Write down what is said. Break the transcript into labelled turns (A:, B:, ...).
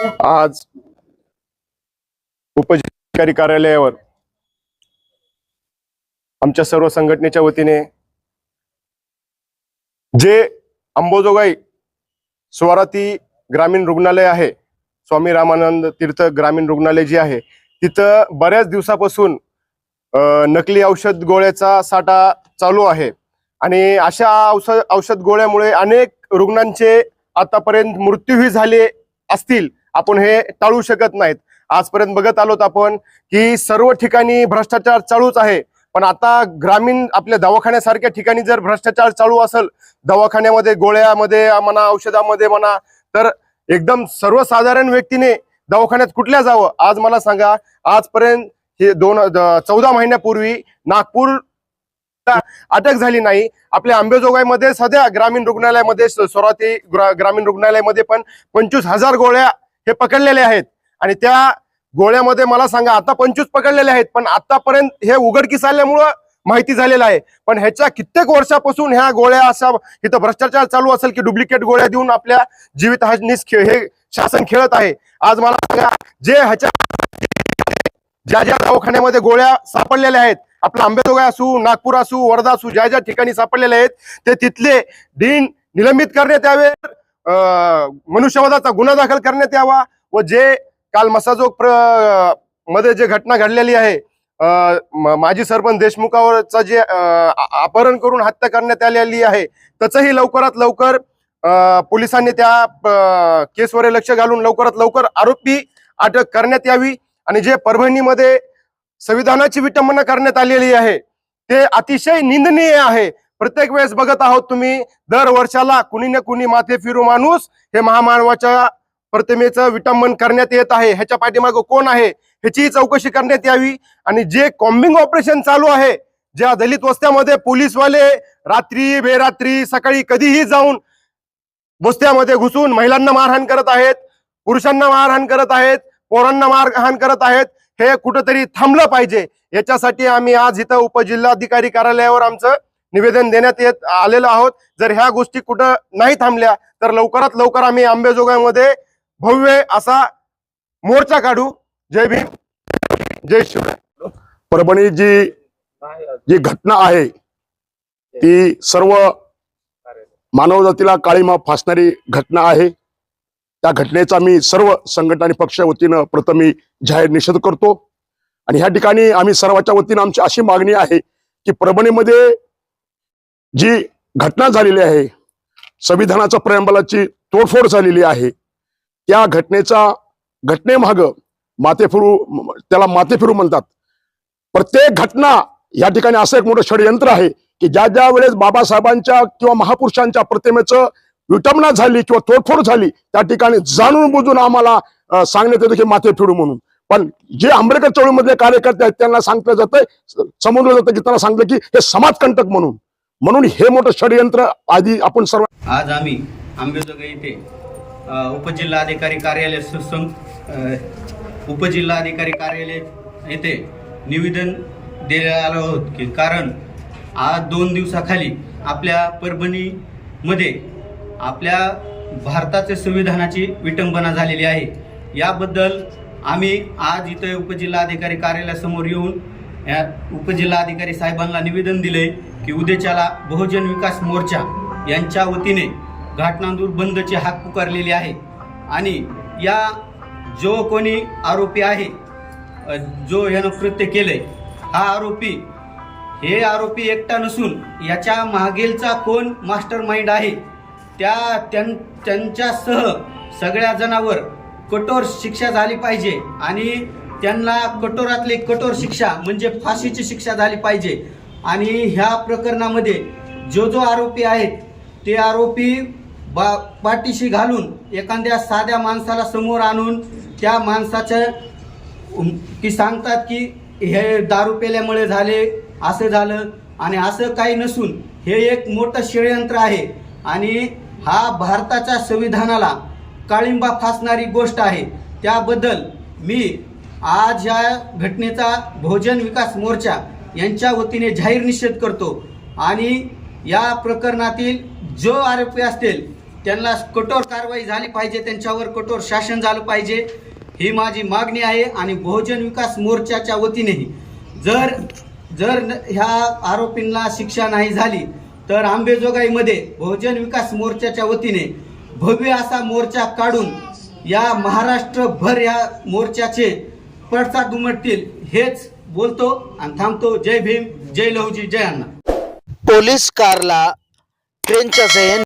A: आज उपजिल्हाधिकारी कार्यालयावर आमच्या सर्व संघटनेच्या वतीने जे अंबोजोगाई स्वराती ग्रामीण रुग्णालय आहे स्वामी रामानंद तीर्थ ग्रामीण रुग्णालय जे आहे तिथं बऱ्याच दिवसापासून नकली औषध गोळ्याचा साठा चालू आहे. आणि अशा औषध औषध गोळ्यामुळे अनेक रुग्णांचे आतापर्यंत मृत्यूही झाले असतील. आपण हे टाळू शकत नाहीत. आजपर्यंत बघत आलोत आपण की सर्व ठिकाणी भ्रष्टाचार चालूच आहे. पण आता ग्रामीण आपल्या दवाखान्यासारख्या ठिकाणी जर भ्रष्टाचार चालू असेल दवाखान्यामध्ये गोळ्यामध्ये म्हणा औषधामध्ये म्हणा तर एकदम सर्वसाधारण व्यक्तीने दवाखान्यात कुठल्या जावं? आज मला सांगा आजपर्यंत हे दोन चौदा महिन्यापूर्वी नागपूर अटक झाली नाही. आपल्या आंबेजोगाईमध्ये सध्या ग्रामीण रुग्णालयामध्ये स- स्वराती ग्रा- ग्रामीण रुग्णालयामध्ये पण पंचवीस हजार गोळ्या हे पकडलेले आहेत. आणि त्या गोळ्यामध्ये मला सांगा आता पंचवीस पकडलेले आहेत पण आतापर्यंत हे उघडकीस आल्यामुळं माहिती झालेलं आहे. पण ह्याच्या कित्येक वर्षापासून ह्या गोळ्या अशा इथं भ्रष्टाचार चालू असेल की डुप्लिकेट गोळ्या देऊन आपल्या जीवित हे शासन खेळत आहे. आज मला सांगा जे ह्याच्या ज्या ज्या दवाखान्यामध्ये गोळ्या सापडलेल्या आहेत आपलं आंबेजोगाई असू नागपूर असू वर्धा असू ज्या ज्या ठिकाणी सापडलेले आहेत ते तिथले डीन निलंबित करण्यात यावे मनुष्यवादाचा गुन्हा दाखल करण्यात यावा व जे काल मसाजोग प्रमध्ये जे घटना घडलेली आहे माजी सरपंच देशमुखावरचं जे अपहरण करून हत्या करण्यात आलेली आहे त्याचंही लवकरात लवकर पोलिसांनी त्या केसवर लक्ष घालून लवकरात लवकर आरोपी अटक करण्यात यावी आणि जे परभणीमध्ये संविधानाची विटंबना करण्यात आलेली आहे ते अतिशय निंदनीय आहे. प्रत्येक वेळेस बघत आहोत तुम्ही दर वर्षाला कुणी ना कुणी माथे फिरू माणूस हे महामानवाच्या प्रतिमेचं विटंबन करण्यात येत आहे. ह्याच्या पाठीमागं कोण आहे? ह्याची चौकशी करण्यात यावी. आणि जे कॉम्बिंग ऑपरेशन चालू आहे ज्या दलित वस्त्यामध्ये पोलीसवाले रात्री बेरात्री सकाळी कधीही जाऊन वस्त्यामध्ये घुसून महिलांना मारहाण करत आहेत पुरुषांना मारहाण करत आहेत पोरांना मारहाण करत आहेत हे कुठंतरी थांबलं पाहिजे. याच्यासाठी आम्ही आज इथं उपजिल्हाधिकारी कार्यालयावर आमचं निवेदन देण्यात येत आलेलं आहोत. जर ह्या गोष्टी कुठं नाही थांबल्या तर लवकरात लवकर आम्ही आंबेजोगाईमध्ये भव्य असा मोर्चा काढू. जय भीम. जय शिवराय
B: परभणी जी जी घटना आहे ती सर्व मानवजातीला काळीमा फासणारी घटना आहे. त्या घटनेचा मी सर्व संघटना आणि पक्ष वतीनं प्रथम मी जाहीर निषेध करतो. आणि ह्या ठिकाणी आम्ही सर्वांच्या वतीनं आमची अशी मागणी आहे की परभणीमध्ये जी घटना झालेली आहे संविधानाच्या प्रयंबलाची तोडफोड झालेली आहे त्या घटनेचा घटनेमाग मातेफिरू त्याला माथेफिरू म्हणतात. प्रत्येक घटना या ठिकाणी असं एक मोठं षडयंत्र आहे की ज्या ज्या वेळेस बाबासाहेबांच्या किंवा महापुरुषांच्या प्रतिमेचं विटंबना झाली किंवा तोडफोड झाली त्या ठिकाणी जाणून बुजून आम्हाला सांगण्यात येतं की माथे फिरू म्हणून. पण जे आंबेडकर चळवळीमधले कार्यकर्ते आहेत त्यांना सांगलं जातंय समजलं जातं की त्यांना सांगलं की हे समाजकंटक म्हणून. म्हणून हे मोठं षडयंत्र आधी आपण सर्व
C: आज आम्ही आंबेजोगाई येथे उपजिल्हा उपजिल्हाधिकारी कार्यालय सुसंग उपजिल्हा उपजिल्हाधिकारी कार्यालय येथे निवेदन द्यायला आलो आहोत की कारण आज दोन दिवसाखाली आपल्या परभणीमध्ये आपल्या भारताच्या संविधानाची विटंबना झालेली आहे. याबद्दल आम्ही आज इथं उपजिल्हाधिकारी कार्यालयासमोर येऊन या उपजिल्हाधिकारी साहेबांना निवेदन दिले की उद्याच्याला बहुजन विकास मोर्चा यांच्या वतीने घाटनांदूर बंदचे हाक पुकारलेले आहे. आणि या जो कोणी आरोपी आहे जो यानं कृत्य केले हा आरोपी हे आरोपी एकटा नसून याच्या मागेलचा कोण मास्टर माइंड आहे त्या त्यां त्यांच्यासह सगळ्या जणांवर कठोर शिक्षा झाली पाहिजे आणि त्यांना कठोरातली कठोर शिक्षा म्हणजे फाशीची शिक्षा झाली पाहिजे. आणि ह्या प्रकरणामध्ये जो जो आरोपी आहेत ते आरोपी बा पाठीशी घालून एखाद्या साध्या माणसाला समोर आणून त्या माणसाचं की सांगतात की हे दारू पेल्यामुळे झाले असं झालं. आणि असं काही नसून हे एक मोठं षडयंत्र आहे. आणि हा भारताच्या संविधानाला काळिंबा फासणारी गोष्ट आहे. त्याबद्दल मी आज या घटनेचा बहुजन विकास मोर्चा यांच्या वतीने जाहीर निषेध करतो. आणि या प्रकरणातील जो आरोपी असतील त्यांना कठोर कारवाई झाली पाहिजे त्यांच्यावर कठोर शासन झालं पाहिजे ही माझी मागणी आहे. आणि बहुजन विकास मोर्चाच्या वतीनेही जर जर ह्या आरोपींना शिक्षा नाही झाली तर आंबेजोगाईमध्ये बहुजन विकास मोर्चाच्या वतीने भव्य असा मोर्चा काढून या महाराष्ट्रभर या मोर्चाचे पडसाद उमटतील हेच बोलतो आणि थांबतो. जय भीम जय लहुजी जय अण्णा.
D: पोलीस कारला ट्रेनच्या सहाय्याने